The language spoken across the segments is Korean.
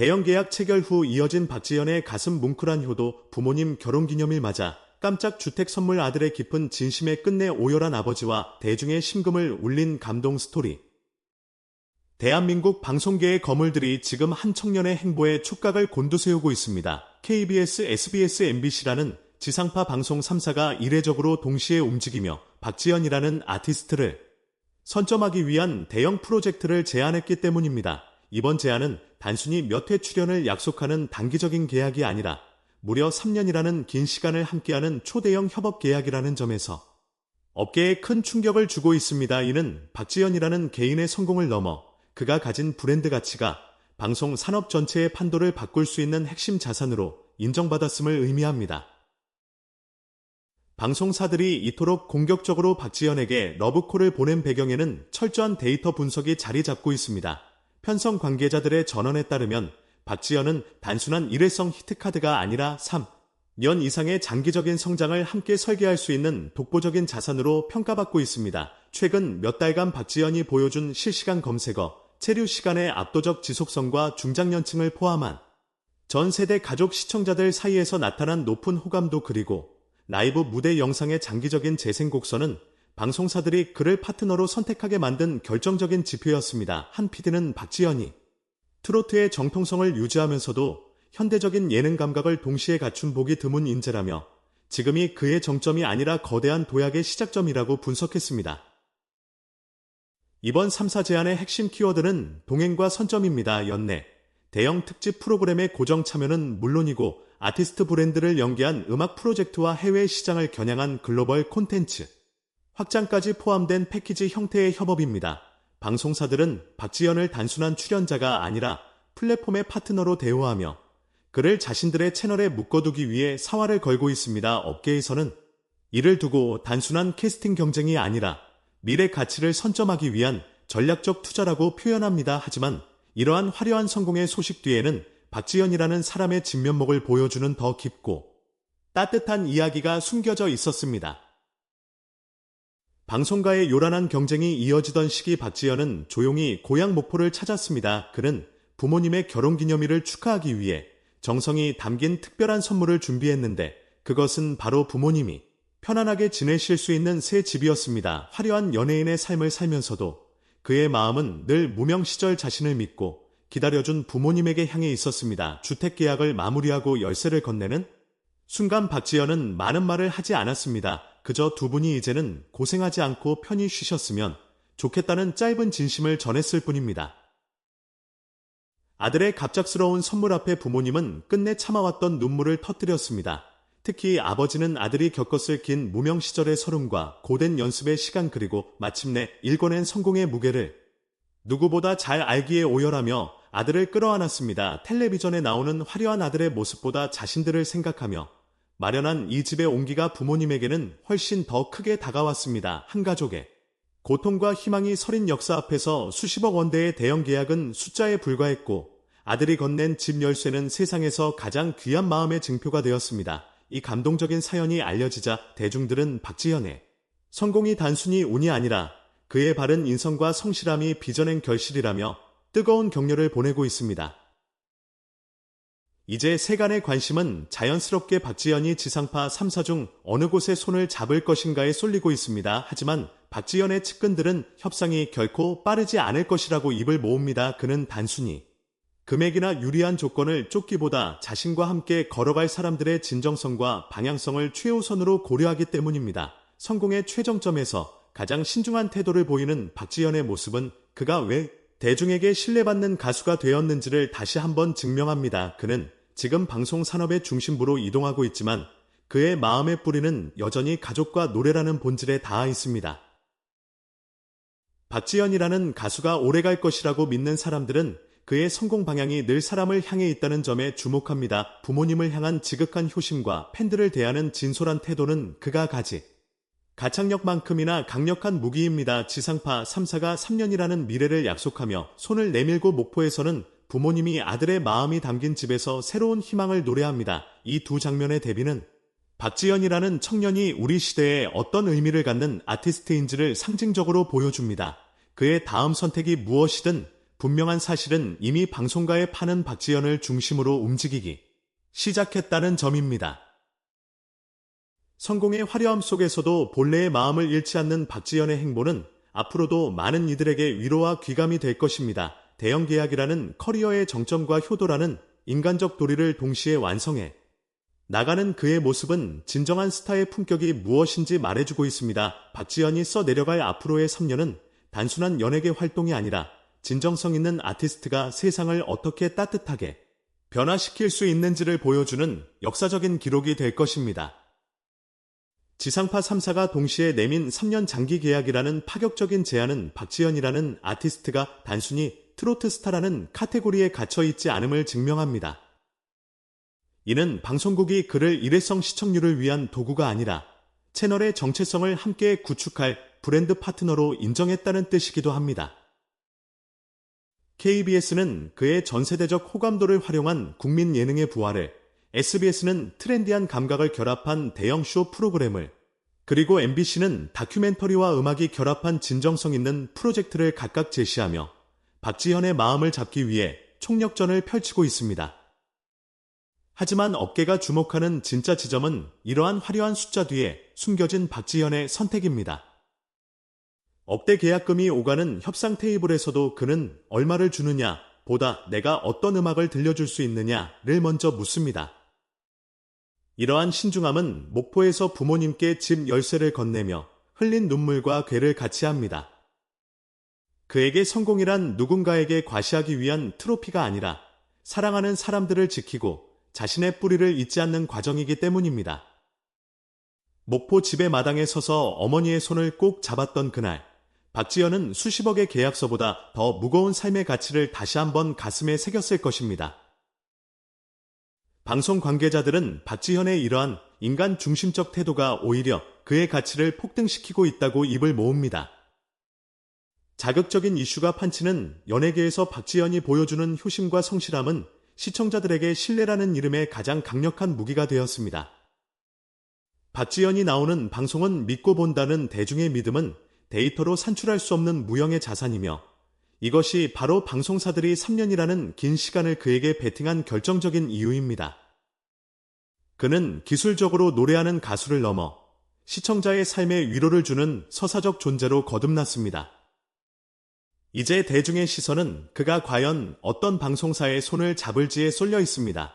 대형 계약 체결 후 이어진 박지연의 가슴 뭉클한 효도 부모님 결혼기념일 맞아 깜짝 주택 선물 아들의 깊은 진심에 끝내 오열한 아버지와 대중의 심금을 울린 감동 스토리. 대한민국 방송계의 거물들이 지금 한 청년의 행보에 촉각을 곤두세우고 있습니다. KBS, SBS, MBC라는 지상파 방송 3사가 이례적으로 동시에 움직이며 박지연이라는 아티스트를 선점하기 위한 대형 프로젝트를 제안했기 때문입니다. 이번 제안은 단순히 몇 회 출연을 약속하는 단기적인 계약이 아니라 무려 3년이라는 긴 시간을 함께하는 초대형 협업 계약이라는 점에서 업계에 큰 충격을 주고 있습니다. 이는 박지연이라는 개인의 성공을 넘어 그가 가진 브랜드 가치가 방송 산업 전체의 판도를 바꿀 수 있는 핵심 자산으로 인정받았음을 의미합니다. 방송사들이 이토록 공격적으로 박지연에게 러브콜을 보낸 배경에는 철저한 데이터 분석이 자리 잡고 있습니다. 편성 관계자들의 전언에 따르면 박지연은 단순한 일회성 히트카드가 아니라 3 년 이상의 장기적인 성장을 함께 설계할 수 있는 독보적인 자산으로 평가받고 있습니다. 최근 몇 달간 박지연이 보여준 실시간 검색어, 체류 시간의 압도적 지속성과 중장년층을 포함한 전 세대 가족 시청자들 사이에서 나타난 높은 호감도 그리고 라이브 무대 영상의 장기적인 재생 곡선은 방송사들이 그를 파트너로 선택하게 만든 결정적인 지표였습니다. 한 PD는 박지연이 트로트의 정통성을 유지하면서도 현대적인 예능 감각을 동시에 갖춘 보기 드문 인재라며 지금이 그의 정점이 아니라 거대한 도약의 시작점이라고 분석했습니다. 이번 3사 제안의 핵심 키워드는 동행과 선점입니다. 연내, 대형 특집 프로그램의 고정 참여는 물론이고 아티스트 브랜드를 연계한 음악 프로젝트와 해외 시장을 겨냥한 글로벌 콘텐츠, 확장까지 포함된 패키지 형태의 협업입니다. 방송사들은 박지연을 단순한 출연자가 아니라 플랫폼의 파트너로 대우하며 그를 자신들의 채널에 묶어두기 위해 사활을 걸고 있습니다. 업계에서는 이를 두고 단순한 캐스팅 경쟁이 아니라 미래 가치를 선점하기 위한 전략적 투자라고 표현합니다. 하지만 이러한 화려한 성공의 소식 뒤에는 박지연이라는 사람의 진면목을 보여주는 더 깊고 따뜻한 이야기가 숨겨져 있었습니다. 방송가의 요란한 경쟁이 이어지던 시기 박지연은 조용히 고향 목포를 찾았습니다. 그는 부모님의 결혼기념일을 축하하기 위해 정성이 담긴 특별한 선물을 준비했는데 그것은 바로 부모님이 편안하게 지내실 수 있는 새 집이었습니다. 화려한 연예인의 삶을 살면서도 그의 마음은 늘 무명 시절 자신을 믿고 기다려준 부모님에게 향해 있었습니다. 주택 계약을 마무리하고 열쇠를 건네는 순간 박지연은 많은 말을 하지 않았습니다. 그저 두 분이 이제는 고생하지 않고 편히 쉬셨으면 좋겠다는 짧은 진심을 전했을 뿐입니다. 아들의 갑작스러운 선물 앞에 부모님은 끝내 참아왔던 눈물을 터뜨렸습니다. 특히 아버지는 아들이 겪었을 긴 무명 시절의 서름과 고된 연습의 시간 그리고 마침내 일궈낸 성공의 무게를 누구보다 잘 알기에 오열하며 아들을 끌어안았습니다. 텔레비전에 나오는 화려한 아들의 모습보다 자신들을 생각하며 마련한 이 집의 온기가 부모님에게는 훨씬 더 크게 다가왔습니다. 한 가족의 고통과 희망이 서린 역사 앞에서 수십억 원대의 대형 계약은 숫자에 불과했고 아들이 건넨 집 열쇠는 세상에서 가장 귀한 마음의 증표가 되었습니다. 이 감동적인 사연이 알려지자 대중들은 박지현의 성공이 단순히 운이 아니라 그의 바른 인성과 성실함이 빚어낸 결실이라며 뜨거운 격려를 보내고 있습니다. 이제 세간의 관심은 자연스럽게 박지연이 지상파 3사 중 어느 곳에 손을 잡을 것인가에 쏠리고 있습니다. 하지만 박지연의 측근들은 협상이 결코 빠르지 않을 것이라고 입을 모읍니다. 그는 단순히 금액이나 유리한 조건을 쫓기보다 자신과 함께 걸어갈 사람들의 진정성과 방향성을 최우선으로 고려하기 때문입니다. 성공의 최정점에서 가장 신중한 태도를 보이는 박지연의 모습은 그가 왜 대중에게 신뢰받는 가수가 되었는지를 다시 한번 증명합니다. 그는 지금 방송 산업의 중심부로 이동하고 있지만 그의 마음의 뿌리는 여전히 가족과 노래라는 본질에 닿아 있습니다. 박지연이라는 가수가 오래갈 것이라고 믿는 사람들은 그의 성공 방향이 늘 사람을 향해 있다는 점에 주목합니다. 부모님을 향한 지극한 효심과 팬들을 대하는 진솔한 태도는 그가 가지 가창력만큼이나 강력한 무기입니다. 지상파 3사가 3년이라는 미래를 약속하며 손을 내밀고 목포에서는 부모님이 아들의 마음이 담긴 집에서 새로운 희망을 노래합니다. 이 두 장면의 대비는 박지연이라는 청년이 우리 시대에 어떤 의미를 갖는 아티스트인지를 상징적으로 보여줍니다. 그의 다음 선택이 무엇이든 분명한 사실은 이미 방송가에 파는 박지현을 중심으로 움직이기 시작했다는 점입니다. 성공의 화려함 속에서도 본래의 마음을 잃지 않는 박지현의 행보는 앞으로도 많은 이들에게 위로와 귀감이 될 것입니다. 대형 계약이라는 커리어의 정점과 효도라는 인간적 도리를 동시에 완성해 나가는 그의 모습은 진정한 스타의 품격이 무엇인지 말해주고 있습니다. 박지현이 써 내려갈 앞으로의 3년은 단순한 연예계 활동이 아니라 진정성 있는 아티스트가 세상을 어떻게 따뜻하게 변화시킬 수 있는지를 보여주는 역사적인 기록이 될 것입니다. 지상파 3사가 동시에 내민 3년 장기 계약이라는 파격적인 제안은 박지현이라는 아티스트가 단순히 트로트 스타라는 카테고리에 갇혀 있지 않음을 증명합니다. 이는 방송국이 그를 일회성 시청률을 위한 도구가 아니라 채널의 정체성을 함께 구축할 브랜드 파트너로 인정했다는 뜻이기도 합니다. KBS는 그의 전세대적 호감도를 활용한 국민 예능의 부활을, SBS는 트렌디한 감각을 결합한 대형 쇼 프로그램을, 그리고 MBC는 다큐멘터리와 음악이 결합한 진정성 있는 프로젝트를 각각 제시하며 박지현의 마음을 잡기 위해 총력전을 펼치고 있습니다. 하지만 업계가 주목하는 진짜 지점은 이러한 화려한 숫자 뒤에 숨겨진 박지현의 선택입니다. 업대 계약금이 오가는 협상 테이블에서도 그는 얼마를 주느냐 보다 내가 어떤 음악을 들려줄 수 있느냐를 먼저 묻습니다. 이러한 신중함은 목포에서 부모님께 집 열쇠를 건네며 흘린 눈물과 괴를 같이 합니다. 그에게 성공이란 누군가에게 과시하기 위한 트로피가 아니라 사랑하는 사람들을 지키고 자신의 뿌리를 잊지 않는 과정이기 때문입니다. 목포 집의 마당에 서서 어머니의 손을 꼭 잡았던 그날, 박지현은 수십억의 계약서보다 더 무거운 삶의 가치를 다시 한번 가슴에 새겼을 것입니다. 방송 관계자들은 박지현의 이러한 인간 중심적 태도가 오히려 그의 가치를 폭등시키고 있다고 입을 모읍니다. 자극적인 이슈가 판치는 연예계에서 박지현이 보여주는 효심과 성실함은 시청자들에게 신뢰라는 이름의 가장 강력한 무기가 되었습니다. 박지연이 나오는 방송은 믿고 본다는 대중의 믿음은 데이터로 산출할 수 없는 무형의 자산이며 이것이 바로 방송사들이 3년이라는 긴 시간을 그에게 베팅한 결정적인 이유입니다. 그는 기술적으로 노래하는 가수를 넘어 시청자의 삶에 위로를 주는 서사적 존재로 거듭났습니다. 이제 대중의 시선은 그가 과연 어떤 방송사의 손을 잡을지에 쏠려 있습니다.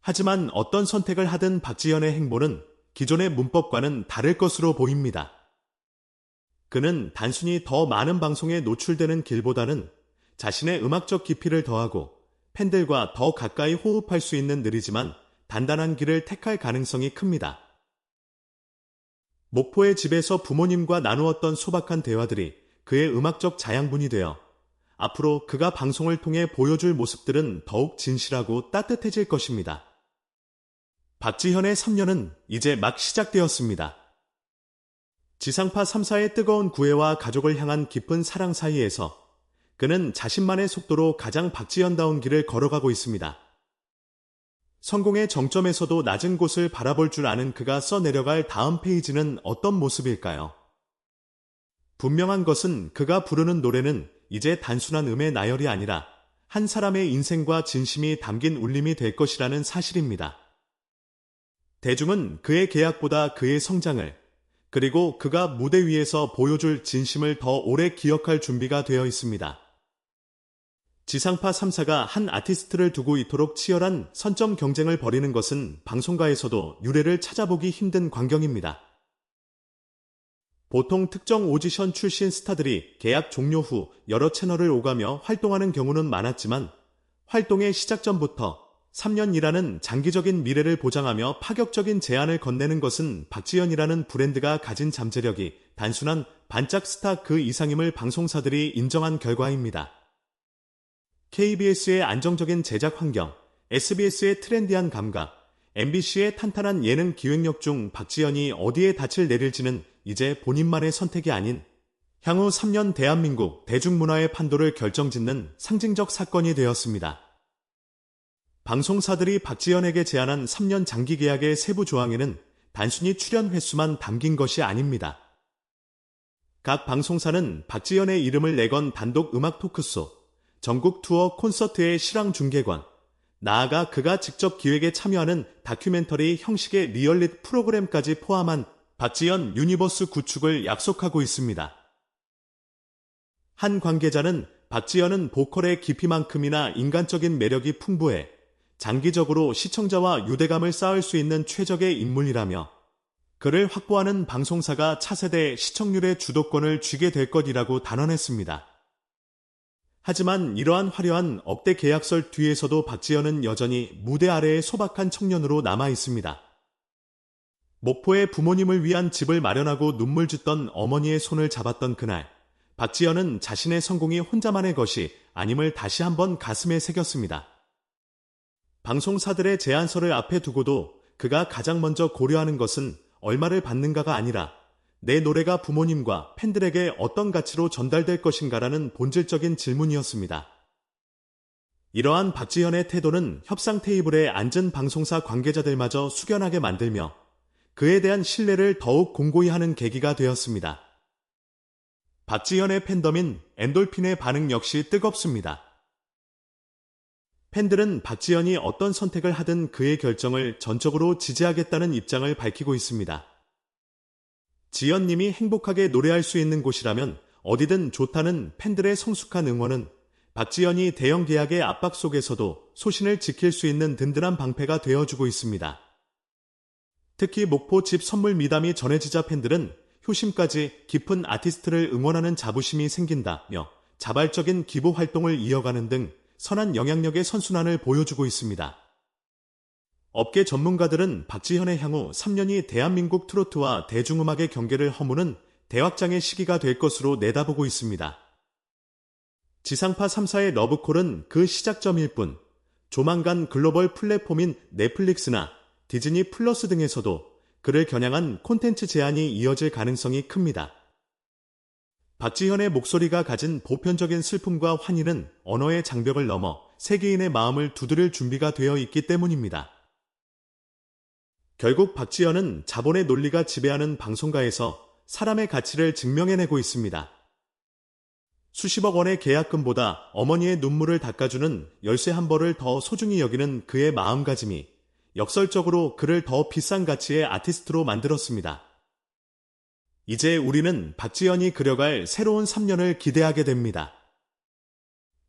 하지만 어떤 선택을 하든 박지현의 행보는 기존의 문법과는 다를 것으로 보입니다. 그는 단순히 더 많은 방송에 노출되는 길보다는 자신의 음악적 깊이를 더하고 팬들과 더 가까이 호흡할 수 있는 느리지만 단단한 길을 택할 가능성이 큽니다. 목포의 집에서 부모님과 나누었던 소박한 대화들이 그의 음악적 자양분이 되어 앞으로 그가 방송을 통해 보여줄 모습들은 더욱 진실하고 따뜻해질 것입니다. 박지현의 3년은 이제 막 시작되었습니다. 지상파 3사의 뜨거운 구애와 가족을 향한 깊은 사랑 사이에서 그는 자신만의 속도로 가장 박지현다운 길을 걸어가고 있습니다. 성공의 정점에서도 낮은 곳을 바라볼 줄 아는 그가 써내려갈 다음 페이지는 어떤 모습일까요? 분명한 것은 그가 부르는 노래는 이제 단순한 음의 나열이 아니라 한 사람의 인생과 진심이 담긴 울림이 될 것이라는 사실입니다. 대중은 그의 계약보다 그의 성장을 그리고 그가 무대 위에서 보여줄 진심을 더 오래 기억할 준비가 되어 있습니다. 지상파 3사가 한 아티스트를 두고 이토록 치열한 선점 경쟁을 벌이는 것은 방송가에서도 유례를 찾아보기 힘든 광경입니다. 보통 특정 오디션 출신 스타들이 계약 종료 후 여러 채널을 오가며 활동하는 경우는 많았지만 활동의 시작 전부터 3년이라는 장기적인 미래를 보장하며 파격적인 제안을 건네는 것은 박지현이라는 브랜드가 가진 잠재력이 단순한 반짝 스타 그 이상임을 방송사들이 인정한 결과입니다. KBS의 안정적인 제작 환경, SBS의 트렌디한 감각, MBC의 탄탄한 예능 기획력 중 박지현이 어디에 닻을 내릴지는 이제 본인만의 선택이 아닌 향후 3년 대한민국 대중문화의 판도를 결정짓는 상징적 사건이 되었습니다. 방송사들이 박지현에게 제안한 3년 장기 계약의 세부 조항에는 단순히 출연 횟수만 담긴 것이 아닙니다. 각 방송사는 박지현의 이름을 내건 단독 음악 토크쇼, 전국 투어 콘서트의 실황 중계관, 나아가 그가 직접 기획에 참여하는 다큐멘터리 형식의 리얼릿 프로그램까지 포함한 박지현 유니버스 구축을 약속하고 있습니다. 한 관계자는 박지현은 보컬의 깊이만큼이나 인간적인 매력이 풍부해 장기적으로 시청자와 유대감을 쌓을 수 있는 최적의 인물이라며 그를 확보하는 방송사가 차세대 시청률의 주도권을 쥐게 될 것이라고 단언했습니다. 하지만 이러한 화려한 억대 계약설 뒤에서도 박지현은 여전히 무대 아래의 소박한 청년으로 남아 있습니다. 목포의 부모님을 위한 집을 마련하고 눈물 짓던 어머니의 손을 잡았던 그날, 박지현은 자신의 성공이 혼자만의 것이 아님을 다시 한번 가슴에 새겼습니다. 방송사들의 제안서를 앞에 두고도 그가 가장 먼저 고려하는 것은 얼마를 받는가가 아니라 내 노래가 부모님과 팬들에게 어떤 가치로 전달될 것인가라는 본질적인 질문이었습니다. 이러한 박지현의 태도는 협상 테이블에 앉은 방송사 관계자들마저 숙연하게 만들며 그에 대한 신뢰를 더욱 공고히 하는 계기가 되었습니다. 박지현의 팬덤인 엔돌핀의 반응 역시 뜨겁습니다. 팬들은 박지현이 어떤 선택을 하든 그의 결정을 전적으로 지지하겠다는 입장을 밝히고 있습니다. 지연님이 행복하게 노래할 수 있는 곳이라면 어디든 좋다는 팬들의 성숙한 응원은 박지연이 대형 계약의 압박 속에서도 소신을 지킬 수 있는 든든한 방패가 되어주고 있습니다. 특히 목포 집 선물 미담이 전해지자 팬들은 효심까지 깊은 아티스트를 응원하는 자부심이 생긴다며 자발적인 기부 활동을 이어가는 등 선한 영향력의 선순환을 보여주고 있습니다. 업계 전문가들은 박지현의 향후 3년이 대한민국 트로트와 대중음악의 경계를 허무는 대확장의 시기가 될 것으로 내다보고 있습니다. 지상파 3사의 러브콜은 그 시작점일 뿐 조만간 글로벌 플랫폼인 넷플릭스나 디즈니 플러스 등에서도 그를 겨냥한 콘텐츠 제안이 이어질 가능성이 큽니다. 박지현의 목소리가 가진 보편적인 슬픔과 환희는 언어의 장벽을 넘어 세계인의 마음을 두드릴 준비가 되어 있기 때문입니다. 결국 박지현은 자본의 논리가 지배하는 방송가에서 사람의 가치를 증명해내고 있습니다. 수십억 원의 계약금보다 어머니의 눈물을 닦아주는 열쇠 한 벌을 더 소중히 여기는 그의 마음가짐이 역설적으로 그를 더 비싼 가치의 아티스트로 만들었습니다. 이제 우리는 박지현이 그려갈 새로운 3년을 기대하게 됩니다.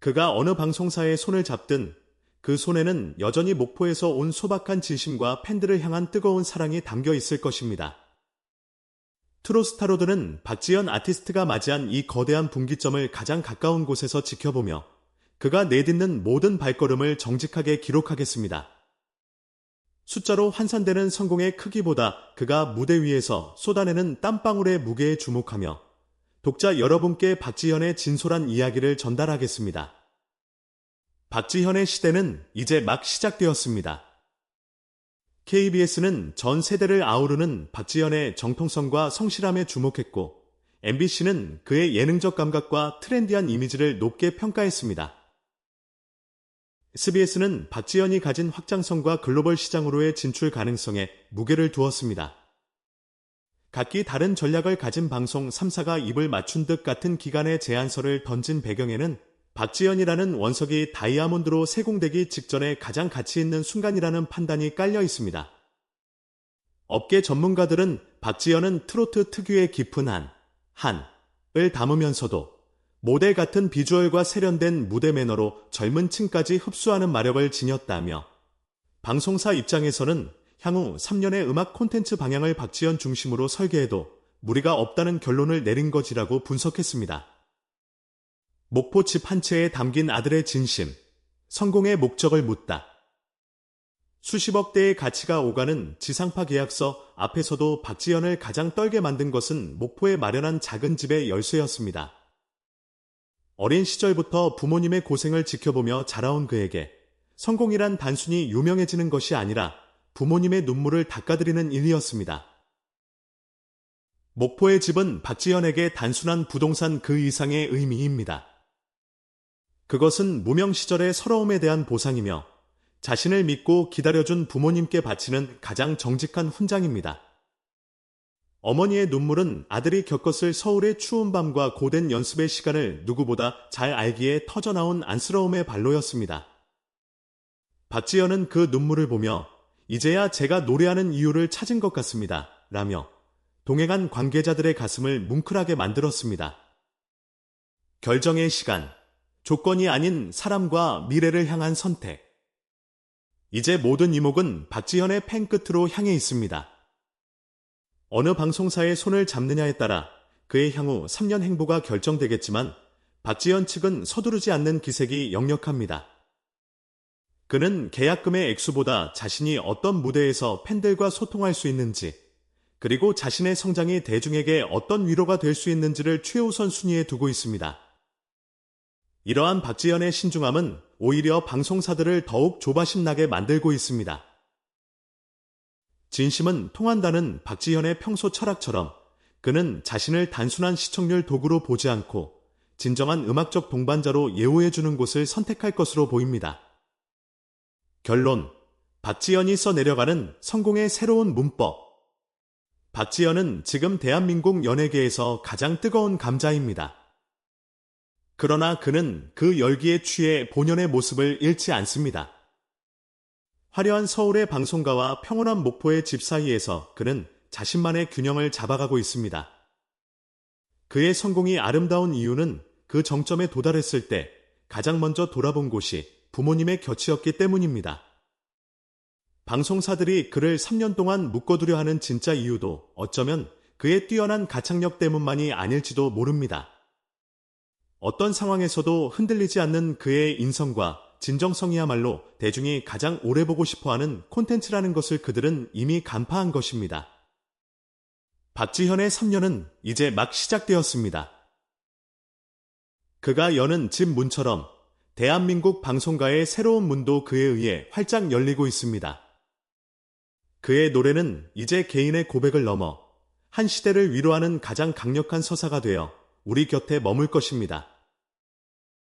그가 어느 방송사의 손을 잡든 그 손에는 여전히 목포에서 온 소박한 진심과 팬들을 향한 뜨거운 사랑이 담겨 있을 것입니다. 트로스타로드는 박지현 아티스트가 맞이한 이 거대한 분기점을 가장 가까운 곳에서 지켜보며 그가 내딛는 모든 발걸음을 정직하게 기록하겠습니다. 숫자로 환산되는 성공의 크기보다 그가 무대 위에서 쏟아내는 땀방울의 무게에 주목하며 독자 여러분께 박지현의 진솔한 이야기를 전달하겠습니다. 박지현의 시대는 이제 막 시작되었습니다. KBS는 전 세대를 아우르는 박지현의 정통성과 성실함에 주목했고 MBC는 그의 예능적 감각과 트렌디한 이미지를 높게 평가했습니다. SBS는 박지현이 가진 확장성과 글로벌 시장으로의 진출 가능성에 무게를 두었습니다. 각기 다른 전략을 가진 방송 3사가 입을 맞춘 듯 같은 기간의 제안서를 던진 배경에는 박지현이라는 원석이 다이아몬드로 세공되기 직전에 가장 가치 있는 순간이라는 판단이 깔려 있습니다. 업계 전문가들은 박지현은 트로트 특유의 깊은 한, 한을 담으면서도 모델 같은 비주얼과 세련된 무대 매너로 젊은 층까지 흡수하는 마력을 지녔다며 방송사 입장에서는 향후 3년의 음악 콘텐츠 방향을 박지현 중심으로 설계해도 무리가 없다는 결론을 내린 것이라고 분석했습니다. 목포 집 한 채에 담긴 아들의 진심, 성공의 목적을 묻다. 수십억 대의 가치가 오가는 지상파 계약서 앞에서도 박지현을 가장 떨게 만든 것은 목포에 마련한 작은 집의 열쇠였습니다. 어린 시절부터 부모님의 고생을 지켜보며 자라온 그에게 성공이란 단순히 유명해지는 것이 아니라 부모님의 눈물을 닦아드리는 일이었습니다. 목포의 집은 박지현에게 단순한 부동산 그 이상의 의미입니다. 그것은 무명 시절의 서러움에 대한 보상이며 자신을 믿고 기다려준 부모님께 바치는 가장 정직한 훈장입니다. 어머니의 눈물은 아들이 겪었을 서울의 추운 밤과 고된 연습의 시간을 누구보다 잘 알기에 터져나온 안쓰러움의 발로였습니다. 박지연은 그 눈물을 보며 이제야 제가 노래하는 이유를 찾은 것 같습니다. 라며 동행한 관계자들의 가슴을 뭉클하게 만들었습니다. 결정의 시간. 조건이 아닌 사람과 미래를 향한 선택. 이제 모든 이목은 박지현의 펜 끝으로 향해 있습니다. 어느 방송사의 손을 잡느냐에 따라 그의 향후 3년 행보가 결정되겠지만 박지현 측은 서두르지 않는 기색이 역력합니다. 그는 계약금의 액수보다 자신이 어떤 무대에서 팬들과 소통할 수 있는지, 그리고 자신의 성장이 대중에게 어떤 위로가 될 수 있는지를 최우선 순위에 두고 있습니다. 이러한 박지현의 신중함은 오히려 방송사들을 더욱 조바심 나게 만들고 있습니다. 진심은 통한다는 박지현의 평소 철학처럼 그는 자신을 단순한 시청률 도구로 보지 않고 진정한 음악적 동반자로 예우해주는 곳을 선택할 것으로 보입니다. 결론. 박지현이 써내려가는 성공의 새로운 문법. 박지현은 지금 대한민국 연예계에서 가장 뜨거운 감자입니다. 그러나 그는 그 열기에 취해 본연의 모습을 잃지 않습니다. 화려한 서울의 방송가와 평온한 목포의 집 사이에서 그는 자신만의 균형을 잡아가고 있습니다. 그의 성공이 아름다운 이유는 그 정점에 도달했을 때 가장 먼저 돌아본 곳이 부모님의 곁이었기 때문입니다. 방송사들이 그를 3년 동안 묶어두려 하는 진짜 이유도 어쩌면 그의 뛰어난 가창력 때문만이 아닐지도 모릅니다. 어떤 상황에서도 흔들리지 않는 그의 인성과 진정성이야말로 대중이 가장 오래 보고 싶어 하는 콘텐츠라는 것을 그들은 이미 간파한 것입니다. 박지현의 3년은 이제 막 시작되었습니다. 그가 여는 집 문처럼 대한민국 방송가의 새로운 문도 그에 의해 활짝 열리고 있습니다. 그의 노래는 이제 개인의 고백을 넘어 한 시대를 위로하는 가장 강력한 서사가 되어 우리 곁에 머물 것입니다.